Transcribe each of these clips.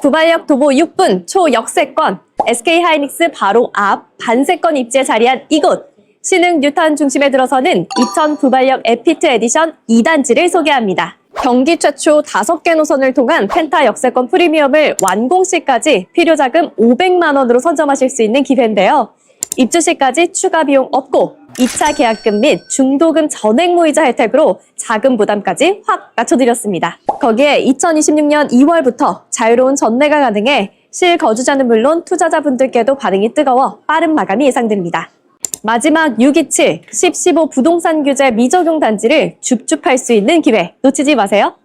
부발역 도보 6분 초역세권 SK 하이닉스 바로 앞 반세권 입지에 자리한 이곳 신흥 뉴타운 중심에 들어서는 2000 부발역 에피트 에디션 2단지를 소개합니다. 경기 최초 5개 노선을 통한 펜타 역세권 프리미엄을 완공 시까지 필요 자금 500만 원으로 선점하실 수 있는 기회인데요. 입주 시까지 추가 비용 없고 2차 계약금 및 중도금 전액 무이자 혜택으로 자금 부담까지 확 낮춰드렸습니다. 거기에 2026년 2월부터 자유로운 전매가 가능해 실거주자는 물론 투자자분들께도 반응이 뜨거워 빠른 마감이 예상됩니다. 마지막 627, 1015 부동산 규제 미적용 단지를 줍줍할 수 있는 기회 놓치지 마세요.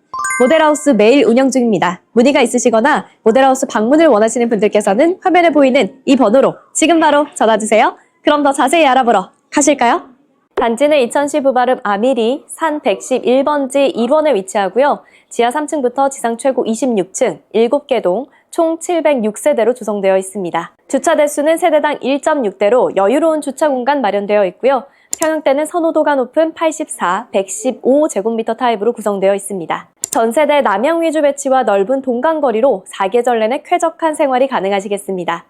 모델하우스 매일 운영 중입니다. 문의가 있으시거나 모델하우스 방문을 원하시는 분들께서는 화면에 보이는 이 번호로 지금 바로 전화주세요. 그럼 더 자세히 알아보러 가실까요? 단지는 이천시 부발읍 아미리 산 111번지 1원에 위치하고요. 지하 3층부터 지상 최고 26층, 7개 동, 총 706세대로 구성되어 있습니다. 주차 대수는 세대당 1.6대로 여유로운 주차 공간 마련되어 있고요. 평형대는 선호도가 높은 84, 115 제곱미터 타입으로 구성되어 있습니다. 전세대 남양 위주 배치와 넓은 동강거리로 사계절 내내 쾌적한 생활이 가능하시겠습니다.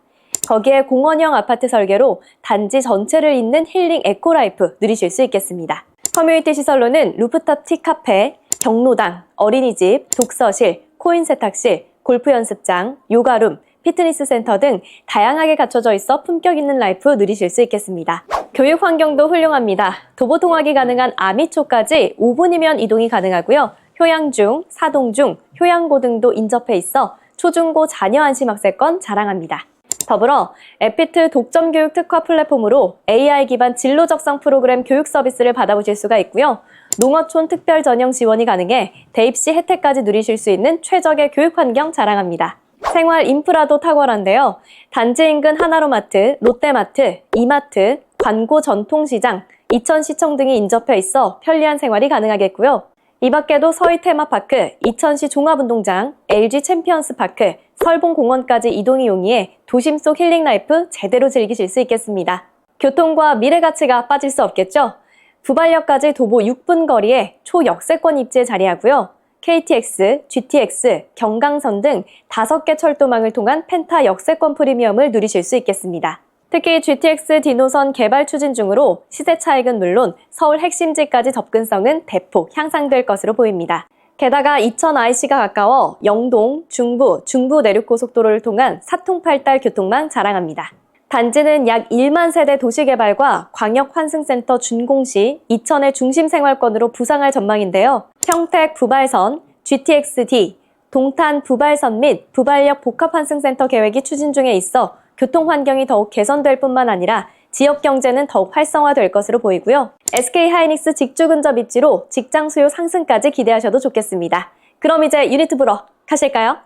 거기에 공원형 아파트 설계로 단지 전체를 잇는 힐링 에코라이프 누리실 수 있겠습니다. 커뮤니티 시설로는 루프탑 티카페, 경로당, 어린이집, 독서실, 코인 세탁실, 골프 연습장, 요가룸, 피트니스 센터 등 다양하게 갖춰져 있어 품격 있는 라이프 누리실 수 있겠습니다. 교육 환경도 훌륭합니다. 도보 통학이 가능한 아미초까지 5분이면 이동이 가능하고요. 효양중, 사동중, 효양고 등도 인접해 있어 초중고 자녀 안심 학세권 자랑합니다. 더불어 에피트 독점 교육 특화 플랫폼으로 AI 기반 진로 적성 프로그램 교육 서비스를 받아보실 수가 있고요. 농어촌 특별 전형 지원이 가능해 대입 시 혜택까지 누리실 수 있는 최적의 교육 환경 자랑합니다. 생활 인프라도 탁월한데요. 단지 인근 하나로마트, 롯데마트, 이마트, 관고 전통시장, 이천시청 등이 인접해 있어 편리한 생활이 가능하겠고요. 이 밖에도 서희 테마파크, 이천시 종합운동장, LG 챔피언스 파크, 설봉공원까지 이동이 용이해 도심 속 힐링 라이프 제대로 즐기실 수 있겠습니다. 교통과 미래 가치가 빠질 수 없겠죠? 부발역까지 도보 6분 거리에 초역세권 입지에 자리하고요. KTX, GTX, 경강선 등 5개 철도망을 통한 펜타 역세권 프리미엄을 누리실 수 있겠습니다. 특히 GTX 디노선 개발 추진 중으로 시세 차익은 물론 서울 핵심지까지 접근성은 대폭 향상될 것으로 보입니다. 게다가 이천 IC가 가까워 영동, 중부, 중부 내륙고속도로를 통한 사통팔달 교통망 자랑합니다. 단지는 약 1만 세대 도시개발과 광역환승센터 준공시 이천의 중심생활권으로 부상할 전망인데요. 평택 부발선, GTX-D, 동탄 부발선 및 부발역 복합환승센터 계획이 추진 중에 있어 교통 환경이 더욱 개선될 뿐만 아니라 지역 경제는 더욱 활성화될 것으로 보이고요. SK 하이닉스 직주 근접 입지로 직장 수요 상승까지 기대하셔도 좋겠습니다. 그럼 이제 유니트 보러 가실까요?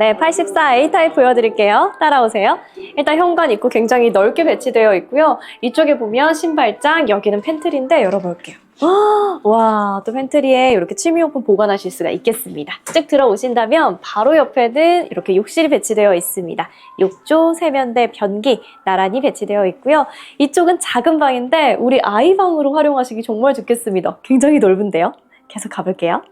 네, 84A 타입 보여드릴게요. 따라오세요. 일단 현관 입구 굉장히 넓게 배치되어 있고요. 이쪽에 보면 신발장, 여기는 팬트리인데 열어볼게요. 와, 또 팬트리에 이렇게 취미용품 보관하실 수가 있겠습니다. 쭉 들어오신다면 바로 옆에는 이렇게 욕실이 배치되어 있습니다. 욕조, 세면대, 변기 나란히 배치되어 있고요. 이쪽은 작은 방인데 우리 아이 방으로 활용하시기 정말 좋겠습니다. 굉장히 넓은데요. 계속 가볼게요.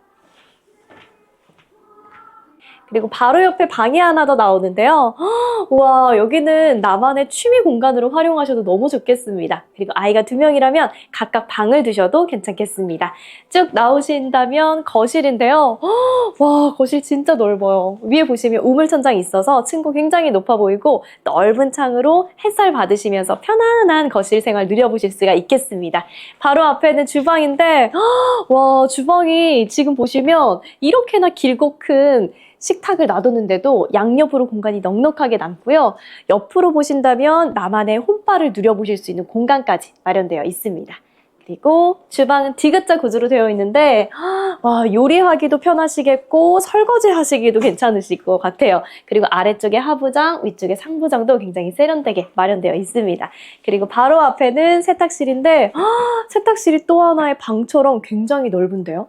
그리고 바로 옆에 방이 하나 더 나오는데요. 와, 여기는 나만의 취미 공간으로 활용하셔도 너무 좋겠습니다. 그리고 아이가 두 명이라면 각각 방을 두셔도 괜찮겠습니다. 쭉 나오신다면 거실인데요. 와, 거실 진짜 넓어요. 위에 보시면 우물천장이 있어서 층고 굉장히 높아 보이고 넓은 창으로 햇살 받으시면서 편안한 거실 생활 누려보실 수가 있겠습니다. 바로 앞에는 주방인데, 와, 주방이 지금 보시면 이렇게나 길고 큰 식탁을 놔두는데도 양옆으로 공간이 넉넉하게 남고요. 옆으로 보신다면 나만의 홈바를 누려보실 수 있는 공간까지 마련되어 있습니다. 그리고 주방은 디귿자 구조로 되어 있는데 와 요리하기도 편하시겠고 설거지 하시기도 괜찮으실 것 같아요. 그리고 아래쪽에 하부장, 위쪽에 상부장도 굉장히 세련되게 마련되어 있습니다. 그리고 바로 앞에는 세탁실인데 세탁실이 또 하나의 방처럼 굉장히 넓은데요.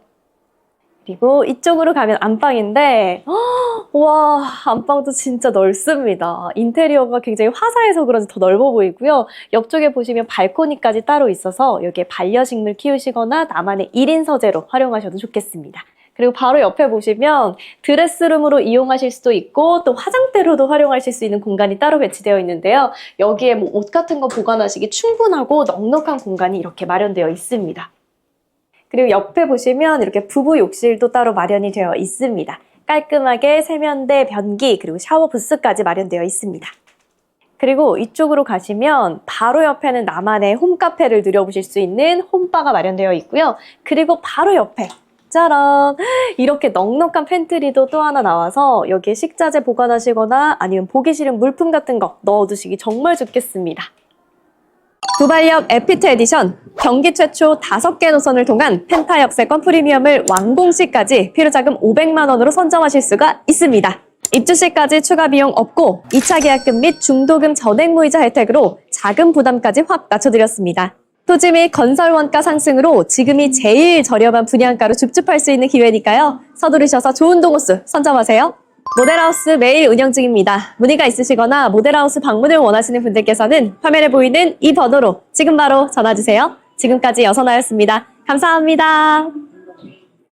그리고 이쪽으로 가면 안방인데 와 안방도 진짜 넓습니다. 인테리어가 굉장히 화사해서 그런지 더 넓어 보이고요. 옆쪽에 보시면 발코니까지 따로 있어서 여기에 반려식물 키우시거나 나만의 1인 서재로 활용하셔도 좋겠습니다. 그리고 바로 옆에 보시면 드레스룸으로 이용하실 수도 있고 또 화장대로도 활용하실 수 있는 공간이 따로 배치되어 있는데요. 여기에 뭐 옷 같은 거 보관하시기 충분하고 넉넉한 공간이 이렇게 마련되어 있습니다. 그리고 옆에 보시면 이렇게 부부 욕실도 따로 마련이 되어 있습니다. 깔끔하게 세면대, 변기, 그리고 샤워 부스까지 마련되어 있습니다. 그리고 이쪽으로 가시면 바로 옆에는 나만의 홈카페를 누려보실 수 있는 홈바가 마련되어 있고요. 그리고 바로 옆에 짜란! 이렇게 넉넉한 팬트리도 또 하나 나와서 여기에 식자재 보관하시거나 아니면 보기 싫은 물품 같은 거 넣어두시기 정말 좋겠습니다. 두발역 에피트 에디션 경기 최초 5개 노선을 통한 펜타 역세권 프리미엄을 완공 시까지 필요자금 500만 원으로 선점하실 수가 있습니다. 입주 시까지 추가 비용 없고 2차 계약금 및 중도금 전액 무이자 혜택으로 자금 부담까지 확 낮춰드렸습니다. 토지 및 건설 원가 상승으로 지금이 제일 저렴한 분양가로 줍줍할 수 있는 기회니까요. 서두르셔서 좋은 동호수 선점하세요. 모델하우스 매일 운영 중입니다. 문의가 있으시거나 모델하우스 방문을 원하시는 분들께서는 화면에 보이는 이 번호로 지금 바로 전화주세요. 지금까지 여선아였습니다. 감사합니다.